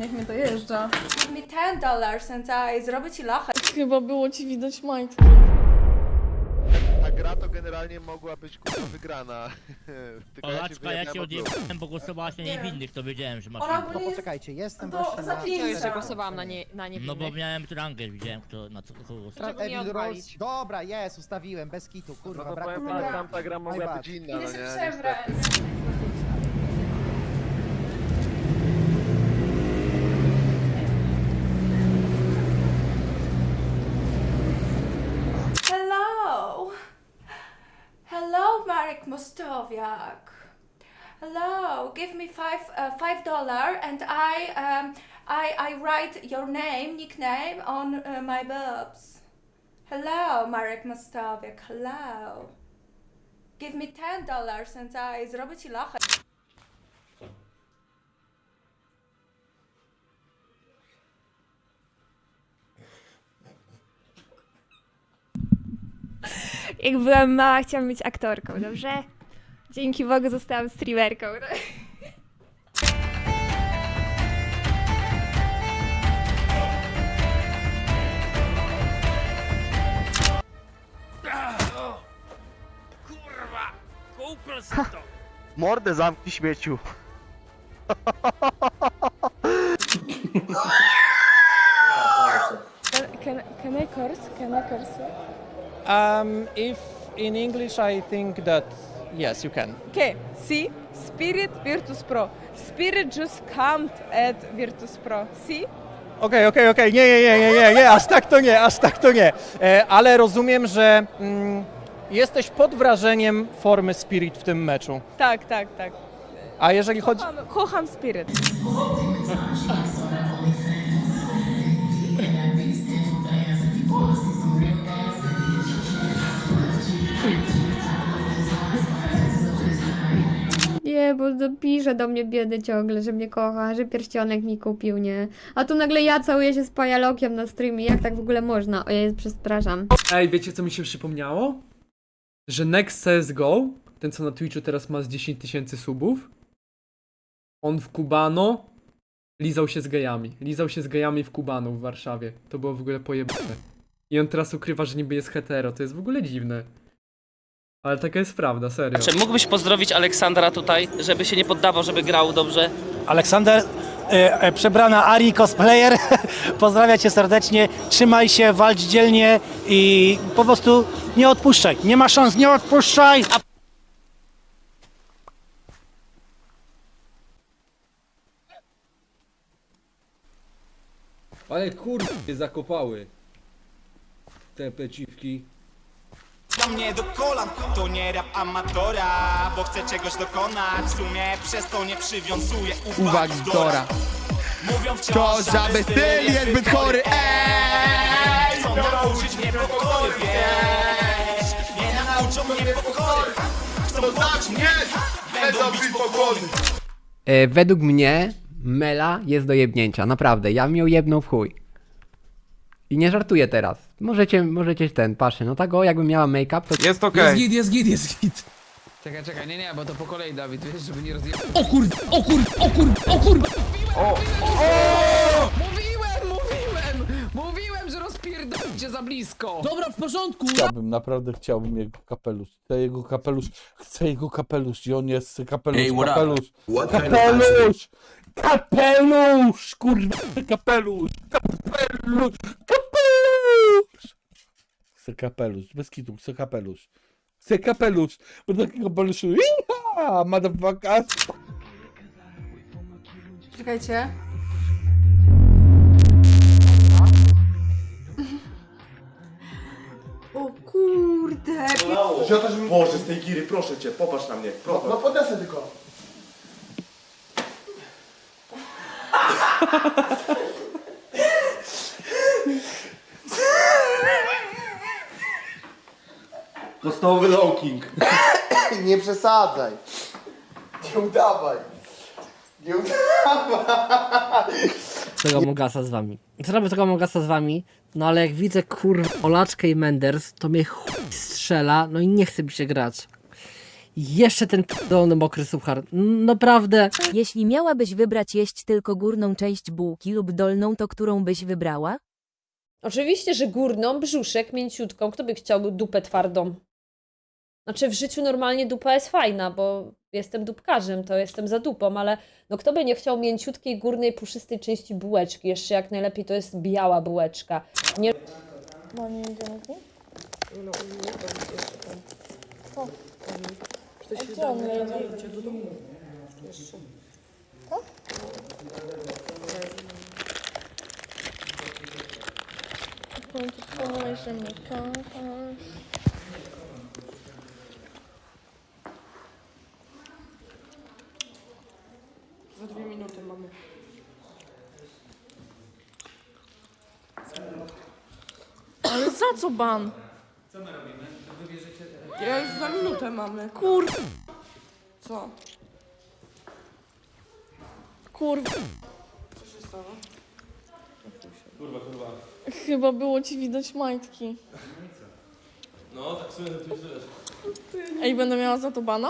Niech mnie dojeżdża. Give me 10 dollars and I zrobię ci lachę. Chyba było ci widać majtki. Ta gra to generalnie mogła być kurwa wygrana. Tylko ja się Polaczka, ja cię wyjawiam od losu. odjebałem, bo głosowałaś na niewinnych, to wiedziałem, że masz Ona ogólnie jest... Poczekajcie, jestem To właśnie na... jest, że się. głosowałam na, nie, na No niewinnych. bo miałem rangę, widziałem kto, na co kogo głosował. Dlaczego nie Evil odwalić? Rolls. Dobra, jest, ustawiłem, bez kitu, No kurwa, to brak powiem tak, tamta gra mogła być inna, Idę no się nie? przebrać. Marek Mostowiak. Hello, give me five uh, five dollar and I um I I write your name nickname on uh, my boobs. Hello, Marek Mostowiak. Hello. Give me ten dollars and I zrobię ci lachę. Jak byłam mała, chciałam być aktorką, dobrze? Dzięki Bogu zostałam streamerką. Kurwa! Kupel to! Mordę zamknij śmieciu. Can, can I curse? Can I curse? Um, if in English, I think that yes, you can. Okay, see, Spirit Virtus Pro. Spirit just camped at Virtus Pro. See? Okej, okej, okej, nie, nie, nie, nie, nie, nie, aż tak to nie, aż tak to nie. E, ale rozumiem, że mm, jesteś pod wrażeniem formy Spirit w tym meczu. Tak, tak, tak. A jeżeli chodzi... Kocham, kocham Spirit. Bo to pisze do mnie biedy ciągle, że mnie kocha, że pierścionek mi kupił, nie? A tu nagle ja całuję się z pajalokiem na streamie, jak tak w ogóle można? Ojej, przepraszam. Ej, wiecie co mi się przypomniało? Że Next CSGO, ten co na Twitchu teraz ma z 10 tysięcy subów, on w Kubano lizał się z gejami. Lizał się z gejami w Kubano w Warszawie. To było w ogóle pojebane. I on teraz ukrywa, że niby jest hetero. To jest w ogóle dziwne. Ale taka jest prawda, serio. Czy mógłbyś pozdrowić Aleksandra tutaj, żeby się nie poddawał, żeby grał dobrze? Aleksander, e, e, przebrana Ari cosplayer, pozdrawiam cię serdecznie, trzymaj się, walcz dzielnie i po prostu nie odpuszczaj, nie ma szans, nie odpuszczaj! Ale kurde, zakopały. Te peciwki. Dla mnie do kolan, to nie rap amatora, bo chcę czegoś dokonać, w sumie przez to nie przywiązuję uwagi Dora. Mówią wciąż, aby styl jest zbyt chory, eee! Chcą nauczyć mnie pokory, wiesz, nie nauczą mnie pokory, chcą znać mnie, będą być pokorny. E, według mnie Mela jest do jebnięcia, naprawdę, ja mi ją jebnął w chuj. I nie żartuję teraz. Możecie, możecie ten, patrzcie, no tak o, jakbym miała make-up, to... Jest okej. git, jest git, jest git. Czekaj, czekaj, nie, nie, bo to po kolei, Dawid, wiesz, żeby nie rozjechać. O kur, o kur, o kur, o kur... Mówiłem, mówiłem! Mówiłem, że rozpierdolcie za blisko! Dobra, w porządku. Chciałbym, naprawdę chciałbym jego kapelusz. Chcę jego kapelusz, chcę jego kapelusz i on jest kapelusz, kapelusz, kapelusz, kapelusz, kurwa, kapelusz, kapelusz, kapelusz. Chcę kapelusz, bez kitu, chcę kapelusz. Chcę kapelusz, bo taki kapelusz, iha, motherfuckers. Czekajcie. O kurde. Boże, z tej giry, proszę cię, popatrz na mnie. No, podesę tylko. Podstawowy low-king. Nie przesadzaj. Nie udawaj. Nie udawaj. Tego Mogasa z wami. Co robię tego Mogasa z wami? No ale jak widzę kurwa Olaczkę i Menders, to mnie chuj strzela, no i nie chce mi się grać. Jeszcze ten dolny mokry suchar. Naprawdę. Jeśli miałabyś wybrać jeść tylko górną część bułki lub dolną, to którą byś wybrała? Oczywiście, że górną, brzuszek, mięciutką. Kto by chciał dupę twardą? Znaczy w życiu normalnie dupa jest fajna, bo jestem dupkarzem, to jestem za dupą, ale no kto by nie chciał mięciutkiej, górnej, puszystej części bułeczki? Jeszcze jak najlepiej to jest biała bułeczka. Nie... No nie idziemy z nim? Co? A gdzie on jedzie? Tak? W końcu powiesz, że mnie kochasz. Za dwie minuty mamy. Ale za co ban? Co my robimy? Ja już za minutę mamy. Kur... Co? Kur... Co się stało? Kurwa, kurwa. Chyba było ci widać majtki. No, tak sobie to Ej, będę miała za to bana?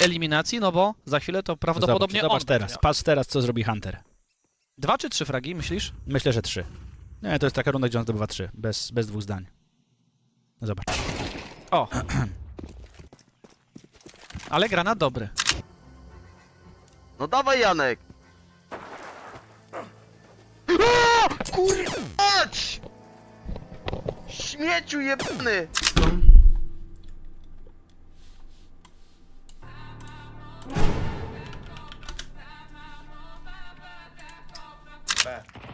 eliminacji, no bo za chwilę to prawdopodobnie zobacz, zobacz on teraz, będzie patrz teraz, co zrobi Hunter. Dwa czy trzy fragi, myślisz? Myślę, że trzy. Nie, to jest taka runda, gdzie on zdobywa trzy, bez, bez dwóch zdań. Zobacz. O! Ale granat dobry. No dawaj Janek! Kurwa! Śmieciu jebany!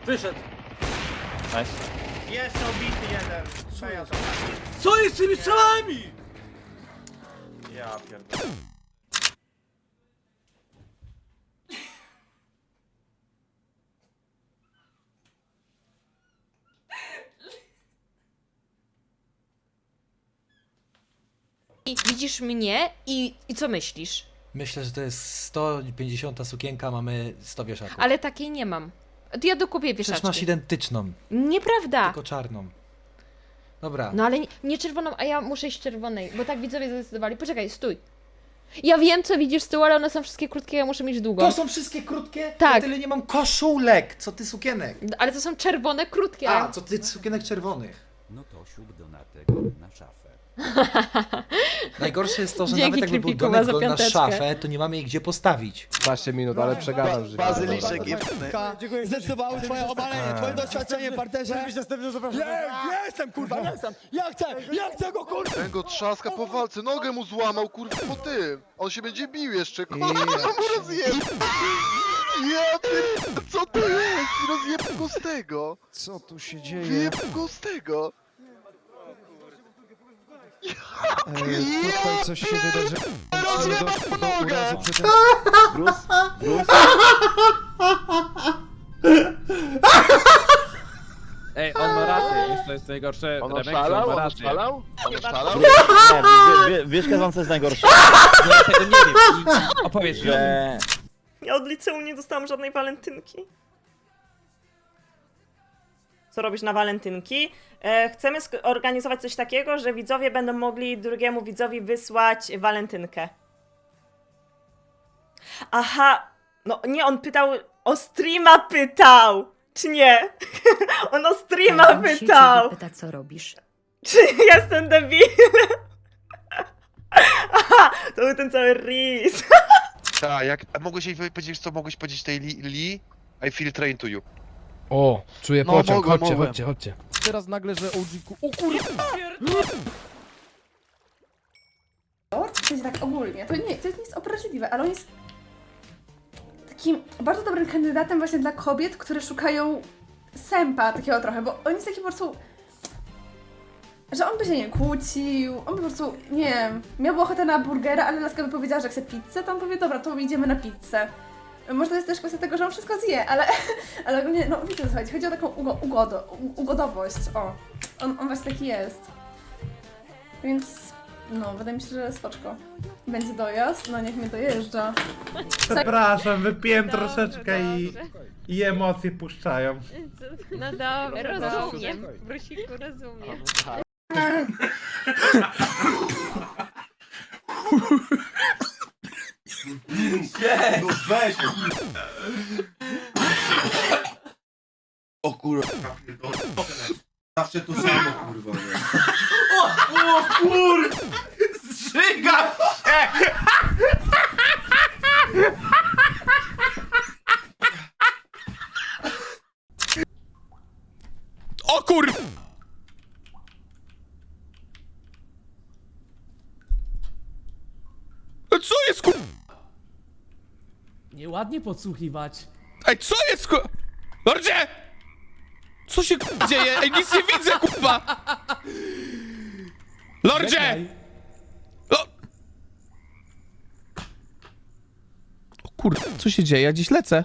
Wyszedł. Jest obity jeden. Co jest z tymi strzałami? Ja pierdolę. I widzisz mnie i, i co myślisz? Myślę, że to jest 150 sukienka, mamy 100 wieszaków. Ale takiej nie mam. To ja dokupię Przecież wieszaczki. masz identyczną, Nieprawda! tylko czarną. Dobra. No ale nie, nie czerwoną, a ja muszę iść czerwonej, bo tak widzowie zadecydowali. Poczekaj, stój. Ja wiem, co widzisz z tyłu, ale one są wszystkie krótkie, ja muszę mieć długo. To są wszystkie krótkie? Tak. Ja tyle nie mam koszulek, co ty sukienek. Ale to są czerwone, krótkie. A, co ty sukienek czerwonych. No to siup Donatego na szafę. Najgorsze jest to, że Dzięki, nawet jakby był domek za go na piąteczkę. szafę, to nie mamy jej gdzie postawić. 12 minut, ale przegadam życie. Bazyliszek jebany. Zdecydowały twoje obalenie, twoje doświadczenie w parterze. Ja jestem kurwa, ja jestem. Ja chcę, ja chcę go kurwa. Ten go trzaska po walce, nogę mu złamał, kurwa, po tym. On się będzie bił jeszcze, kurwa, mu rozjeb... Ja pier... co to jest? Rozjeb go z tego. Co tu się dzieje? Wyjeb go z tego. Tutaj coś się wydarzyło. Rozjeb mu nogę. Ej, on ma rację, wiesz co jest najgorsze? On Remek, że oszalał? On rację. oszalał? On oszalał? Wiesz, wam co jest najgorsze? Ja tego nie wiem. I opowiedz mi. Ja od liceum nie dostałam żadnej walentynki. Co robisz na walentynki? E, chcemy organizować coś takiego, że widzowie będą mogli drugiemu widzowi wysłać walentynkę. Aha, no nie, on pytał, o streama pytał, czy nie? on o streama pytał, Pyta, co robisz? czy jestem debilem. Aha, to był ten cały ris. Tak, jak... A mogłeś jej powiedzieć, co mogłeś powiedzieć tej Li? Li? I feel train to you. O, czuję No, pociąg, mogłem, chodźcie, mogłem. chodźcie, chodźcie. Teraz nagle, że OG... O kurwa! W sensie tak ogólnie, to nie, to nie jest obraźliwe, ale on jest takim bardzo dobrym kandydatem właśnie dla kobiet, które szukają sępa takiego trochę, bo on jest taki po prostu, że on by się nie kłócił, on by po prostu, nie wiem, miał ochotę na burgera, ale laska by powiedziała, że chce pizzę, to on powie, dobra, to idziemy na pizzę. Może to jest też kwestia tego, że on wszystko zje, ale, ale ogólnie, no wiecie co chodzi, chodzi o taką ugo, ugodo, u- ugodowość, o. On, on właśnie taki jest. Więc no, wydaje mi się, że spoczko. Będzie dojazd, no niech mnie dojeżdża. Przepraszam, wypiłem troszeczkę i, i emocje puszczają. No dobra, rozumiem. Brusiku, rozumiem. Weź. O kurwa. Zawsze to samo kurwa. O, o kur... Zżygam się! O kur... Co jest kur... Nieładnie podsłuchiwać. Ej, co jest ku... Lordzie! Co się dzieje? Ej, nic nie widzę, kurwa! Lordzie! Czekaj. Lo... O kurwa, co się dzieje? Ja dziś lecę.